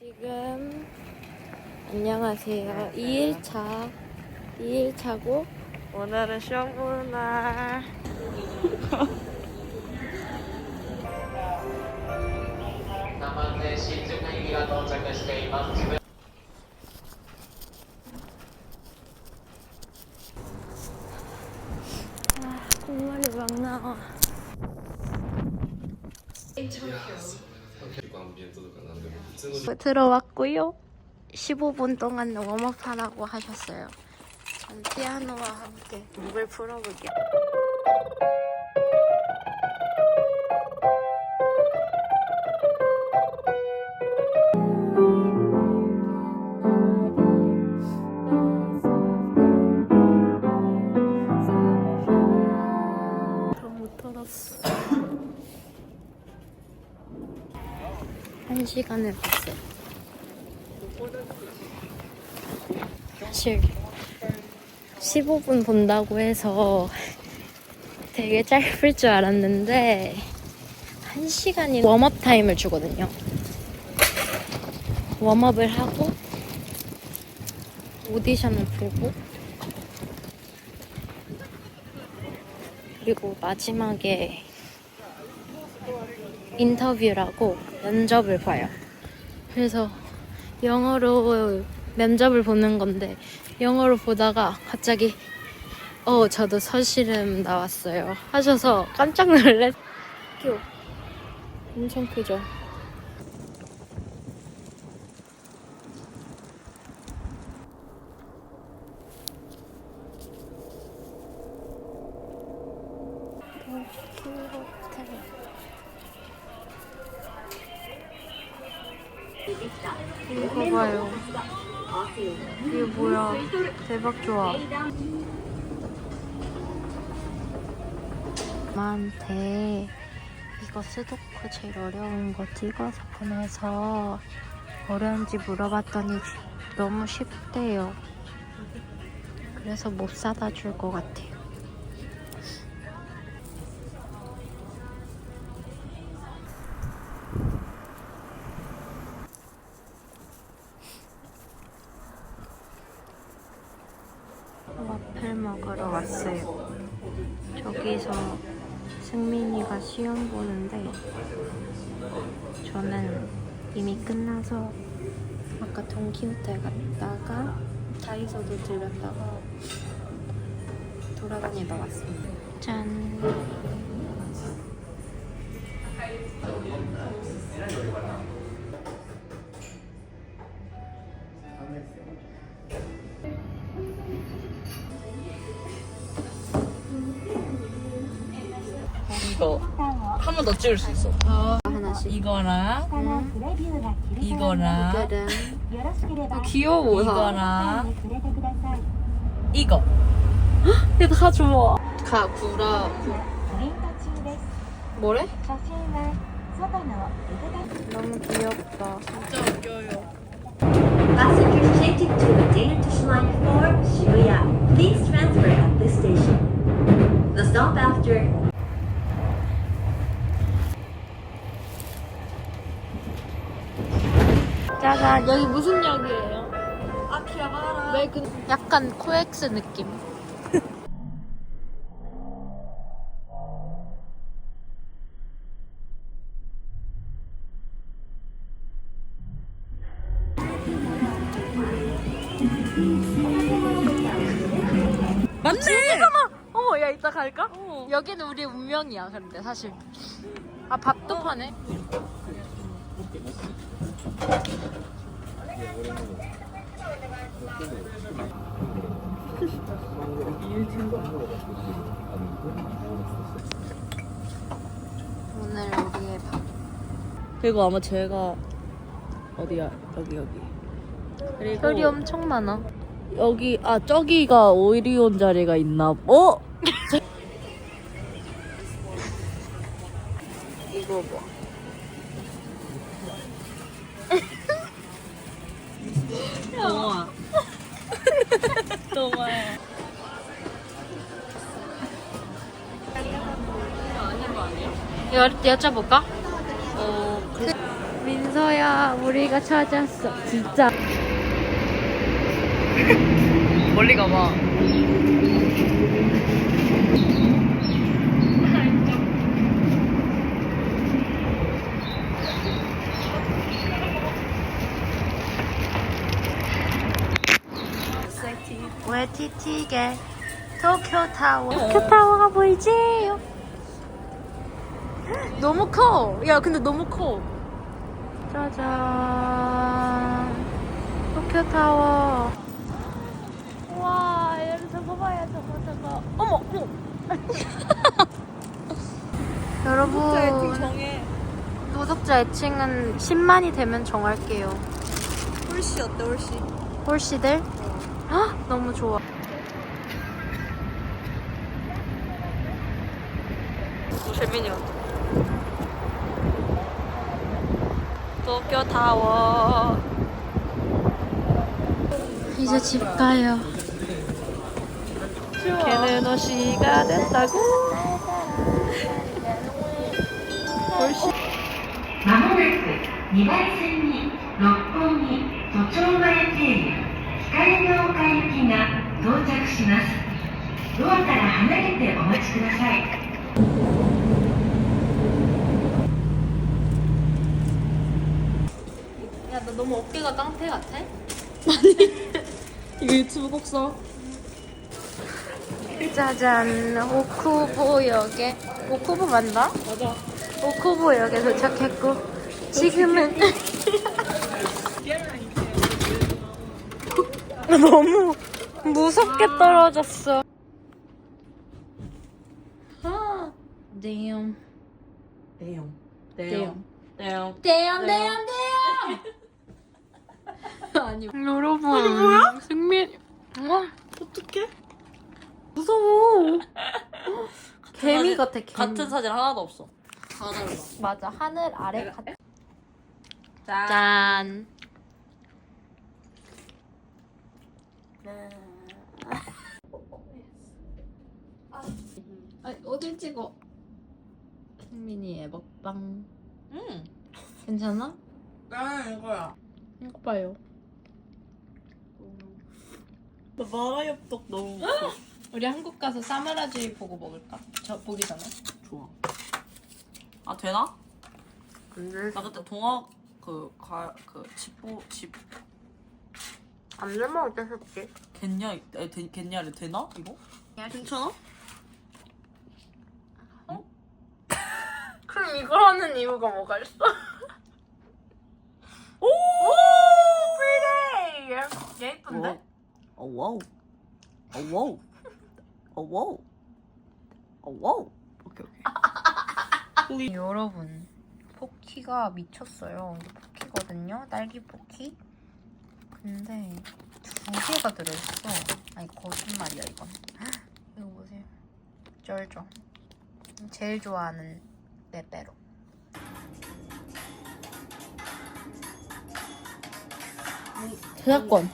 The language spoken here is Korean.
지금 안녕하세요. 2일차 2일차고 오늘은 시험 보는 날. 아, 정말이 막 나와. 들어왔고요. 15분 동안 웜업하라고 하셨어요. 전 피아노와 함께 목을 풀어볼게요. 시간을 봤어요. 사실 15분 본다고 해서 되게 짧을 줄 알았는데 1시간이 웜업 타임을 주거든요. 웜업을 하고 오디션을 보고 그리고 마지막에 인터뷰라고 면접을 봐요. 그래서 영어로 면접을 보는 건데 영어로 보다가 갑자기 어 저도 서실음 나왔어요 하셔서 깜짝 놀랐 학교 엄청 크죠 이거 봐요. 이게 뭐야? 대박 좋아. 엄마한테 이거 스도쿠 제일 어려운 거 찍어서 보내서 어려운지 물어봤더니 너무 쉽대요. 그래서 못 사다 줄 것 같아요 먹으러 왔어요. 저기서 승민이가 시험 보는데 저는 이미 끝나서 아까 동키호텔 갔다가 다이소도 들렸다가 돌아다니다 왔습니다. 짠. 이거 한번 더 찍을 수 있어. 하나씩. 이거랑 이거랑 아, 귀여워. 이거랑 이거. 얘 다 좋아. 가 구라. 구. 뭐래? 너무 귀엽다. 진짜 웃겨요. Passengers changing to the Danish Line 4 Shibuya. Please transfer at this station. The stop after 짜잔 여기 무슨 역이에요? 아키하바라. 왜 그... 약간 코엑스 느낌. 맞네. 어머 야 이따 갈까? 여기는 우리 운명이야 근데 사실. 아 밥도 파네 오늘 우리의 밥 그리고 아마 제가 어디야 여기 여기. 그리고 별이 엄청 많아 여기 아 저기가 오리온 자리가 있나? 어? 여, 여쭤볼까? 어, 그, 민서야, 우리가 찾았어. 진짜. 멀리 가봐. 웨티티게 도쿄 타워. 도쿄 타워가 보이지요? 너무 커. 야, 근데 너무 커. 짜잔. 도쿄 타워. 와, 여기 저거 봐요, 저거, 저거. 어머, 어머. 여러분. 정해. 구독자 애칭은 10만이 되면 정할게요. 홀씨 어때 홀씨? 홀씨들? 헉, 너무 좋아. 재민이 도쿄 타워. 이제 집 가요. 걔는 옷이가 됐다고. 홀씨. まもなく2番線に六本木都庁前経由光が丘行きが到着しますドアから離れてお待ちください 야, 너 너무 어깨가 깡패 같아? 이거 유튜브 꼭 써. 짜잔, 오쿠보역에 오쿠보 맞나? 맞아. 오쿠보역에 도착했고 지금은 너무 무섭게 떨어졌어. 아, damn. 대용. 대용. 대용. 대형 대형 대형 아니 여러분 아니 뭐야? 승민 와 어떡해? 무서워 개미 같아 개미 같은 사진 하나도 없어. 다 달라. 맞아 하늘 아래 같아 짠. 짠 아, 어딜 찍어 승민이의 먹방 응. 괜찮아? 난 이거야. 이거 봐요 나 마라엽떡 너무 먹고 우리 한국 가서 사마라지 보고 먹을까? 저 보기 전에 좋아. 아 되나? 안될 나 그때 동화 그가그 집보 집 안 되면 어쩔 수 없지 겠냐 에, 되, 겠냐를 되나 이거? 괜찮아? 그럼 이걸 하는 이유가 뭐가 있어? 오! 프리데이! 예쁜데? 어 와우. 어 와우. 어 와우. 어 와우. 오케이 오케이. 여러분 포키가 미쳤어요 이게 포키거든요 딸기 포키 근데 두 개가 들어있어 아니 거짓말이야 이건 이거 보세요 쩔죠 제일 좋아하는 빼빼로 Закон.